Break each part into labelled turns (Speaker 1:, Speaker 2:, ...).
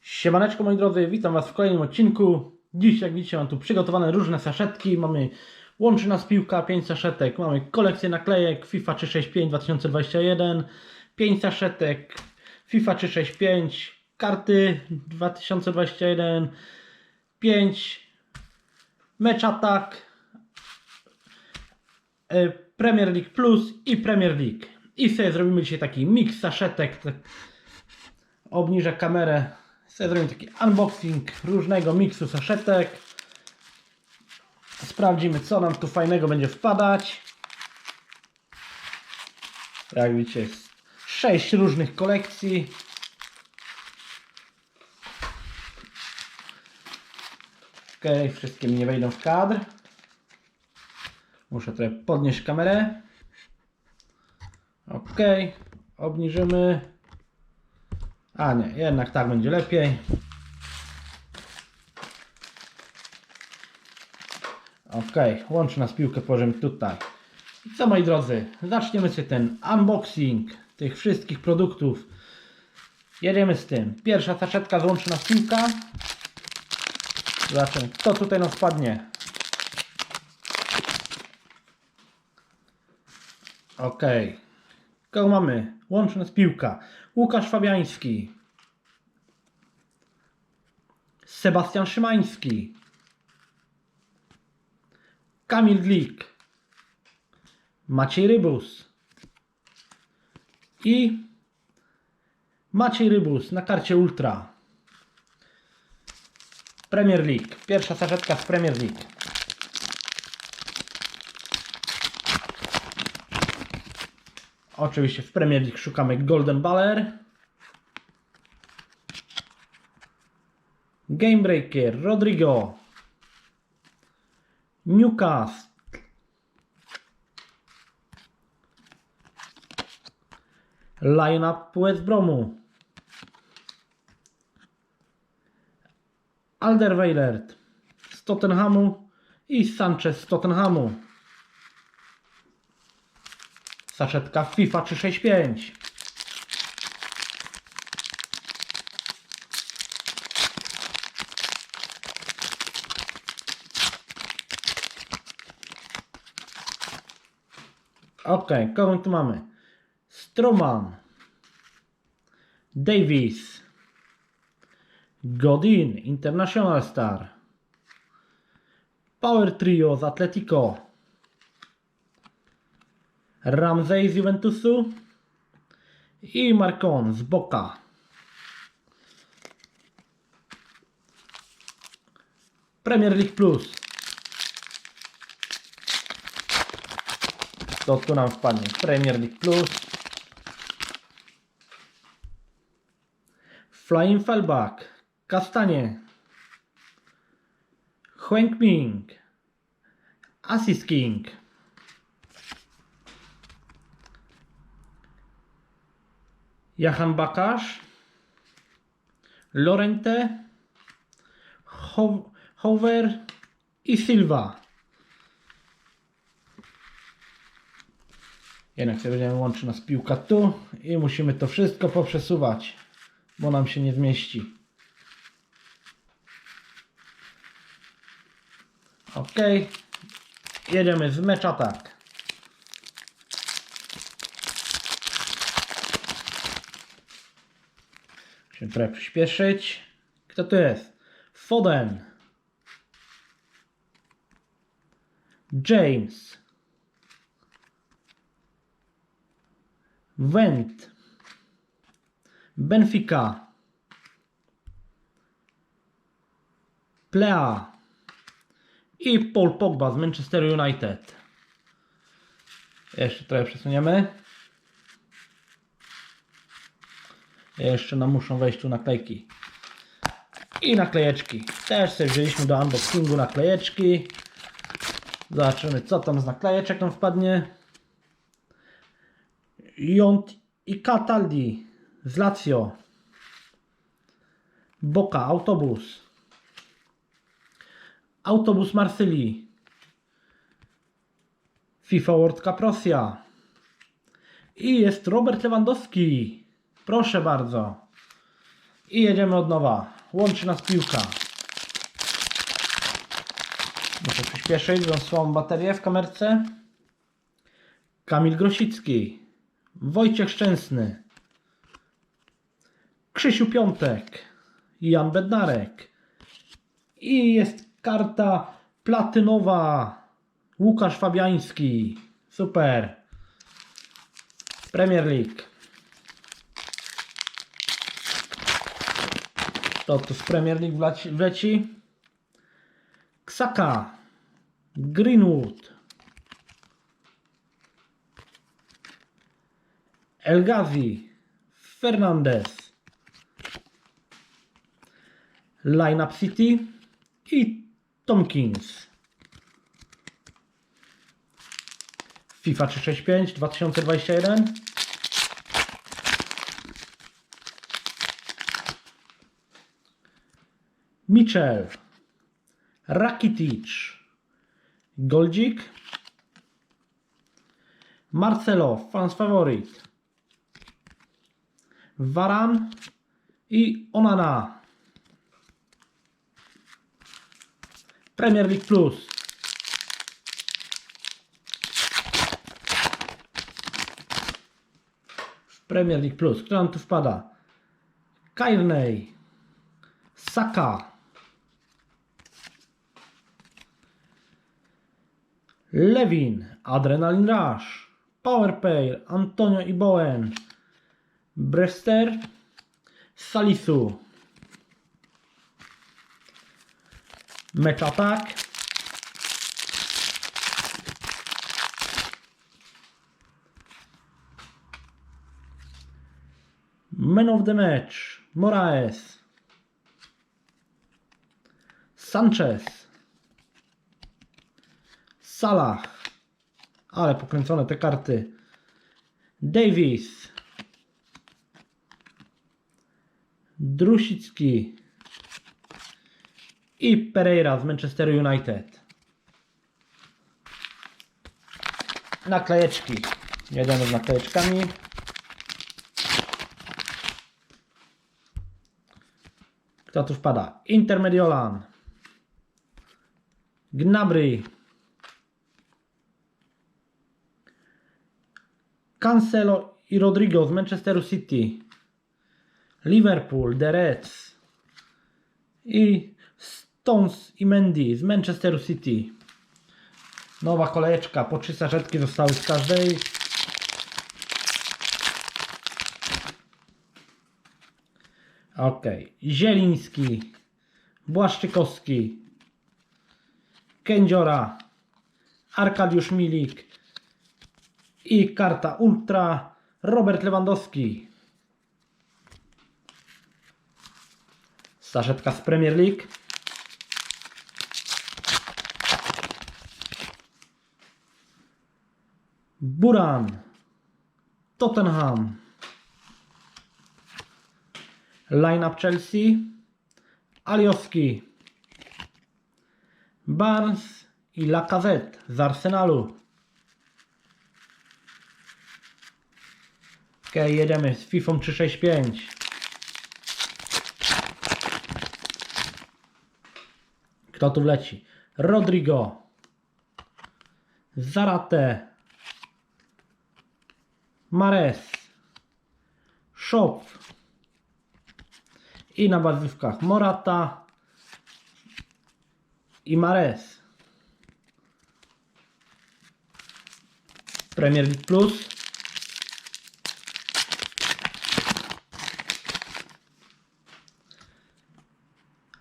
Speaker 1: Siemaneczko moi drodzy, witam Was w kolejnym odcinku. Dziś jak widzicie mam tu przygotowane różne saszetki. Mamy łączy nas piłka, 5 saszetek. Mamy kolekcję naklejek FIFA 365 2021, 5 saszetek FIFA 365, karty 2021, 5 Mecz Premier League Plus i Premier League. I sobie zrobimy dzisiaj taki mix saszetek. tak obniżę kamerę, sobie zrobimy taki unboxing różnego miksu saszetek. Sprawdzimy co nam tu fajnego będzie wpadać. Jak widzicie jest 6 różnych kolekcji. Ok, wszystkie mi nie wejdą w kadr. Muszę trochę podnieść kamerę. Ok, obniżymy. A nie, jednak tak będzie lepiej. Ok, łączy nas piłkę, położymy tutaj. Co moi drodzy, zaczniemy sobie ten unboxing tych wszystkich produktów. Jedziemy z tym. Pierwsza saszetka złączy nas piłka. Zobaczymy, kto tutaj nam wpadnie. Ok. Kogo mamy? Łączy nas piłka. Łukasz Fabiański. Sebastian Szymański. Kamil Glik. Maciej Rybus. I Maciej Rybus na karcie Ultra. Premier League. Pierwsza saszetka z Premier League. Oczywiście w Premier League szukamy Golden Baller. Gamebreaker, Rodrigo. Newcastle. Line-up West Bromu. Alderweireld z Tottenhamu i Sanchez z Tottenhamu. Saszetka FIFA 365. Ok, kogo tu mamy? Stroman. Davis. Godin, International Star. Power Trio z Atletico. Ramsey z Juventusu i Marcon z Boca. Premier League Plus. To tu nam wpadnie Premier League Plus. Flying Fallback. Kastanie. Huang Ming. Assist King. Jahan Bakasz, Lorente, Ho- Hover i Silva. Jednak sobie będziemy łączyć nas piłka tu i musimy to wszystko poprzesuwać, bo nam się nie zmieści. Ok, jedziemy z mecz atak. Musimy trochę przyspieszyć. Kto to jest? Foden. James. Wendt. Benfica. Plea. I Paul Pogba z Manchester United. Jeszcze trochę przesuniemy. Jeszcze nam muszą wejść tu naklejki. I naklejeczki. Też sobie wzięliśmy do unboxingu naklejeczki. Zobaczymy co tam z naklejeczek nam wpadnie. Jont i Cataldi z Lazio. Boca, autobus. Autobus Marsylii. FIFA World Cup Rosja. I jest Robert Lewandowski. Proszę bardzo. I jedziemy od nowa. Łączy nas piłka. Muszę przyspieszyć, bo słabą baterię w kamerce. Kamil Grosicki. Wojciech Szczęsny. Krzysiu Piątek. Jan Bednarek. I jest karta platynowa. Łukasz Fabiański. Super. Premier League. To tu z Premier League wleci-. Ksaka. Greenwood. El Ghazi. Fernandez. Lineup City i Tomkins. FIFA 365 2021. Mitchell. Rakitic. Goldzik. Marcelo, fans faworit. Varan i Onana. Premier League Plus. Premier League Plus. Kto nam tu wpada? Kairney. Saka. Levin. Adrenaline Rush. Powerplay. Antonio Iboen. Brester. Salisu. Mecz atak. Man of the match. Moraes. Sanchez. Salah. Ale pokręcone te karty. Davis. Drusicki i Pereira z Manchester United. Naklejeczki. Jedziemy z naklejeczkami. Kto tu wpada? Intermediolan. Gnabry. Cancelo i Rodrigo z Manchesteru City. Liverpool, The Reds. I Stones i Mendy z Manchesteru City. Nowa kolejeczka, po trzy saszetki zostały z każdej. Ok. Zieliński, Błaszczykowski, Kędziora, Arkadiusz Milik i karta Ultra Robert Lewandowski. Saszetka z Premier League. Buran, Tottenham, Line-up Chelsea, Aliowski, Barnes i Lacazette z Arsenalu. Ok, jedziemy z FIFA 365. Kto tu wleci? Rodrigo, Zarate, Mares, Shop i na bazywkach Morata i Mares. Premier League Plus.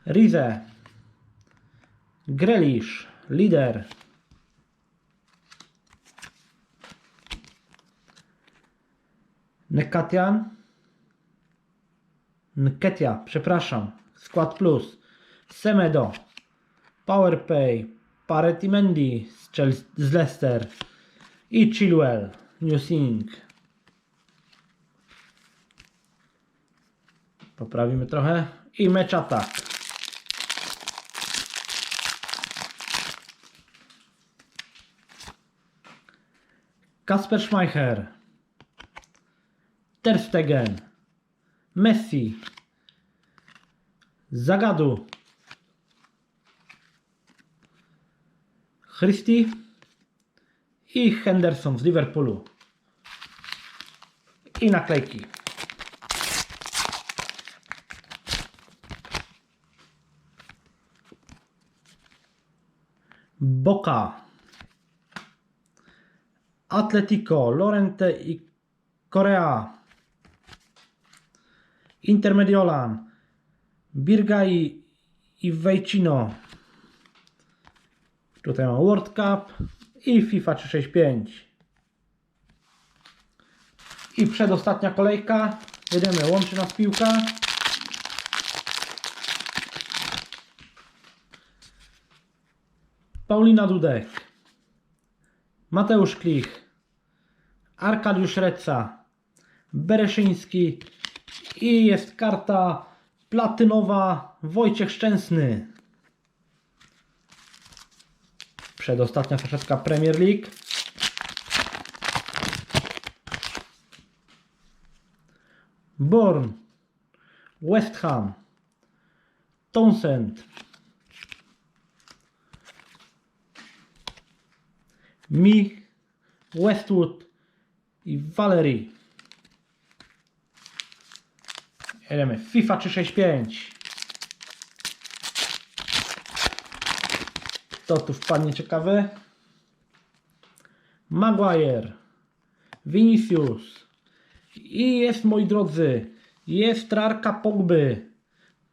Speaker 1: Rize. Grelish. Lider. Nekatian. Nketia, przepraszam. Skład Plus. Semedo. Powerpay. Pareti Mendy z, z Leicester. I Chilwell. Newsing. Poprawimy trochę. I mecz atak. Kasper Schmeicher. Ter Stegen. Messi. Zagadu. Christie i Henderson z Liverpoolu. I naklejki. Boca. Atletico, Lorente i Korea. Intermediolan, Birgai i Vejcino. Tutaj mam World Cup i FIFA 365. I przedostatnia kolejka. Jedziemy, łączy nas piłka. Paulina Dudek. Mateusz Klich. Arkadiusz Reca. Bereszyński. I jest karta platynowa Wojciech Szczęsny. Przedostatnia saszetka Premier League. Born. West Ham. Townsend. Mi. Westwood. I Valerie. Jedziemy. FIFA 365. Kto tu wpadnie ciekawy? Maguire. Vinicius. I jest, moi drodzy, jest trarka Pogby.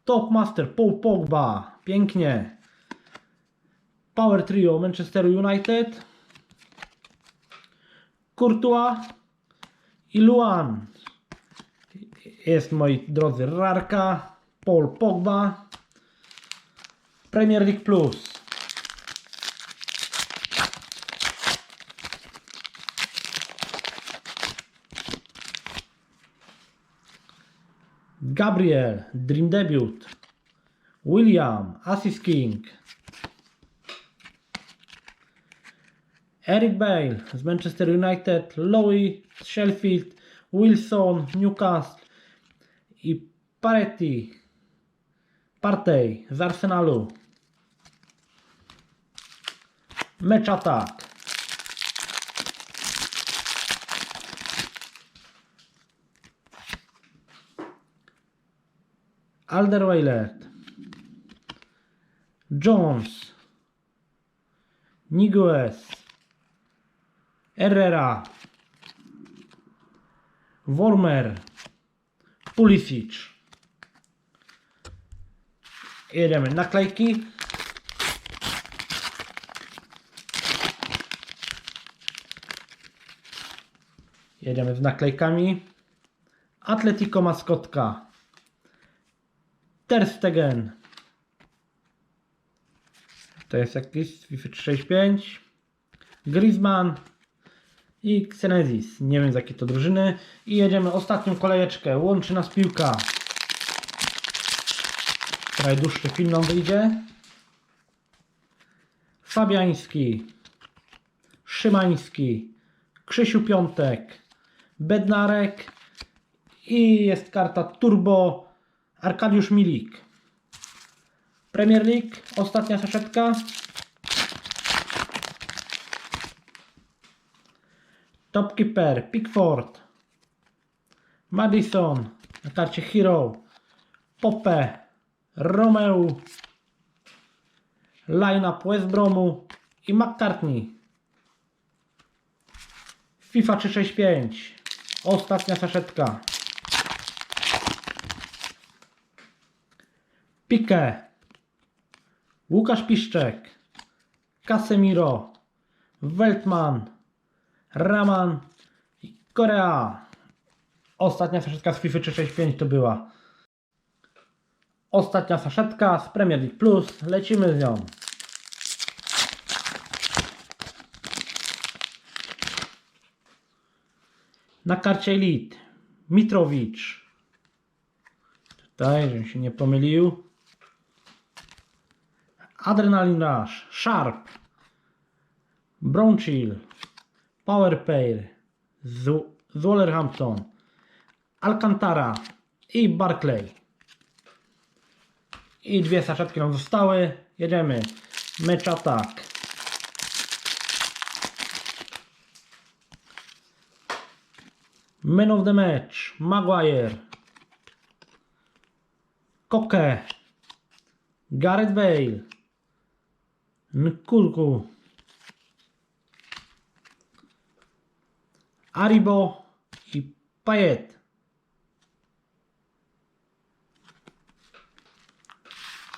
Speaker 1: Topmaster Paul Pogba. Pięknie. Power Trio Manchester United. Courtois i Luan. Jest, moi drodzy, rarka Paul Pogba. Premier League Plus. Gabriel, Dream Debut. William, Assist King. Eric Bale z Manchester United, Lowy z Sheffield, Wilson, Newcastle i Paretti, Partey z Arsenalu. Mecz atak. Alderweireld, Jones, Niguez, Herrera, Wormer, Pulisic. Jedziemy naklejki. Jedziemy z naklejkami. Atletico maskotka. Ter Stegen. To jest jakiś FIFA 365. Griezmann i Xenezis. Nie wiem z jakiej to drużyny. I jedziemy ostatnią kolejeczkę. Łączy nas piłka. Trochę dłuższy film nam wyjdzie. Fabiański. Szymański. Krzysiu Piątek. Bednarek. I jest karta Turbo Arkadiusz Milik. Premier League. Ostatnia saszetka. Topkeeper, Pickford, Madison, na karcie Hero, Pope, Romeo, line-up West Bromu i McCartney. FIFA 365, ostatnia saszetka. Pique, Łukasz Piszczek, Casemiro, Weltman, Raman i Korea. Ostatnia saszetka z FIFA 365 to była. Ostatnia saszetka z Premier League Plus. Lecimy z nią. Na karcie Elite Mitrowicz. Tutaj, żebym się nie pomylił. Adrenaline Rush. Sharp. Bronchill. Powerpair z, z Wolverhampton, Alcantara i Barclay. I dwie saszetki nam zostały. Jedziemy. Mecz atak. Man of the match. Maguire. Koke. Gareth Bale. Nkulku. Aribo i Payet.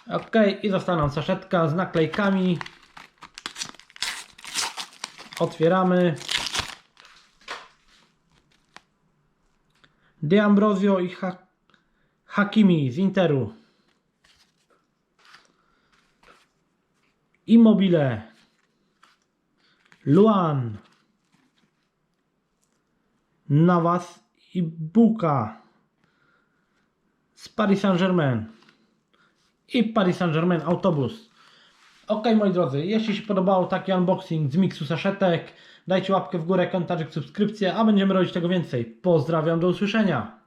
Speaker 1: Ok, i zostaną saszetka z naklejkami. Otwieramy. De Ambrosio i ha Hakimi z Interu. Immobile. Luan. Navas i Buka z Paris Saint-Germain i Paris Saint-Germain autobus. Ok moi drodzy, jeśli się podobał taki unboxing z miksu saszetek, dajcie łapkę w górę, komentarz, subskrypcję, a będziemy robić tego więcej. Pozdrawiam, do usłyszenia.